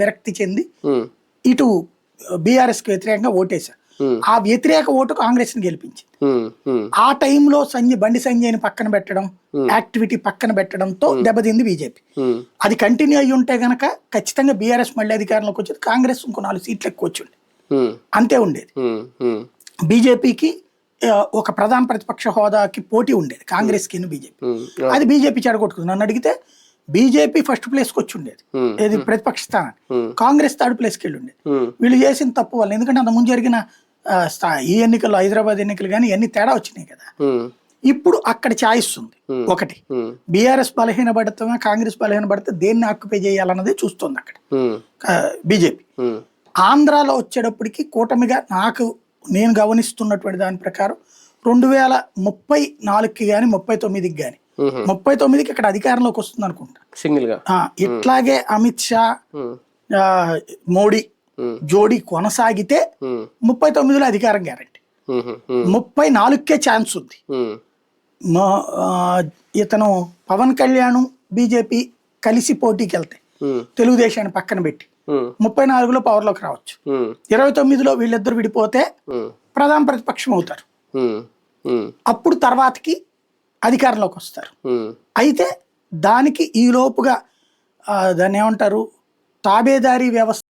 విరక్తి చెంది ఇటు బీఆర్ఎస్కి వ్యతిరేకంగా ఓటేశారు. ఆ వ్యతిరేక ఓటు కాంగ్రెస్ని గెలిపించింది ఆ టైంలో సంజయ్ బండి సంజయ్ని పక్కన పెట్టడం యాక్టివిటీ పక్కన పెట్టడంతో దెబ్బతింది బీజేపీ. అది కంటిన్యూ అయ్యి ఉంటే గనక ఖచ్చితంగా బీఆర్ఎస్ మళ్ళీ అధికారంలోకి వచ్చేది కాంగ్రెస్ ఇంకో నాలుగు సీట్లు ఎక్కువ వచ్చి ఉండేది. ఉమ్, అంతే ఉండేది. బీజేపీకి ఒక ప్రధాన ప్రతిపక్ష హోదాకి పోటీ ఉండేది. కాంగ్రెస్కి బీజేపీ. అది బీజేపీ చెడగొట్టుకుంది. నన్ను అడిగితే బీజేపీ ఫస్ట్ ప్లేస్కి వచ్చి ఉండేది. ఏది ప్రతిపక్ష స్థానాన్ని Hmm. కాంగ్రెస్ థర్డ్ ప్లేస్కి వెళ్ళి ఉండేది వీళ్ళు చేసిన తప్పు వల్ల ఎందుకంటే అంత ముందు జరిగిన ఈ ఎన్నికల్లో హైదరాబాద్ ఎన్నికలు కానీ ఇవన్నీ తేడా వచ్చినాయి కదా. ఇప్పుడు అక్కడ ఛాయిస్ ఉంది ఒకటి. బీఆర్ఎస్ బలహీనపడుతున్నా కాంగ్రెస్ బలహీనపడితే దేన్ని ఆక్యుపై చేయాలన్నది చూస్తుంది అక్కడ. బీజేపీ. ఆంధ్రాలో వచ్చేటప్పటికి కూటమిగా నాకు నేను గమనిస్తున్నటువంటి దాని ప్రకారం రెండు వేల ముప్పై నాలుగుకి కానీ ముప్పై తొమ్మిదికి కానీ ముప్పై తొమ్మిదికి ఇక్కడ అధికారంలోకి వస్తుంది అనుకుంటా. సింగిల్గా ఇట్లాగే అమిత్ షా మోడీ జోడీ కొనసాగితే ముప్పై తొమ్మిదిలో అధికారం గ్యారంటీ. ముప్పై నాలుగుకే ఛాన్స్ ఉంది. ఇతను పవన్ కళ్యాణ్ బీజేపీ కలిసి పోటీకి వెళ్తాయి ఉమ్, తెలుగుదేశాన్ని పక్కన పెట్టి ముప్పై నాలుగులో పవర్లోకి రావచ్చు. ఇరవై తొమ్మిదిలో వీళ్ళిద్దరు విడిపోతే ప్రధాన ప్రతిపక్షం అవుతారు. అప్పుడు తర్వాతకి అధికారంలోకి వస్తారు. అయితే దానికి ఈ లోపుగా ఆ, దాన్ని ఏమంటారు? తాబేదారీ వ్యవస్థ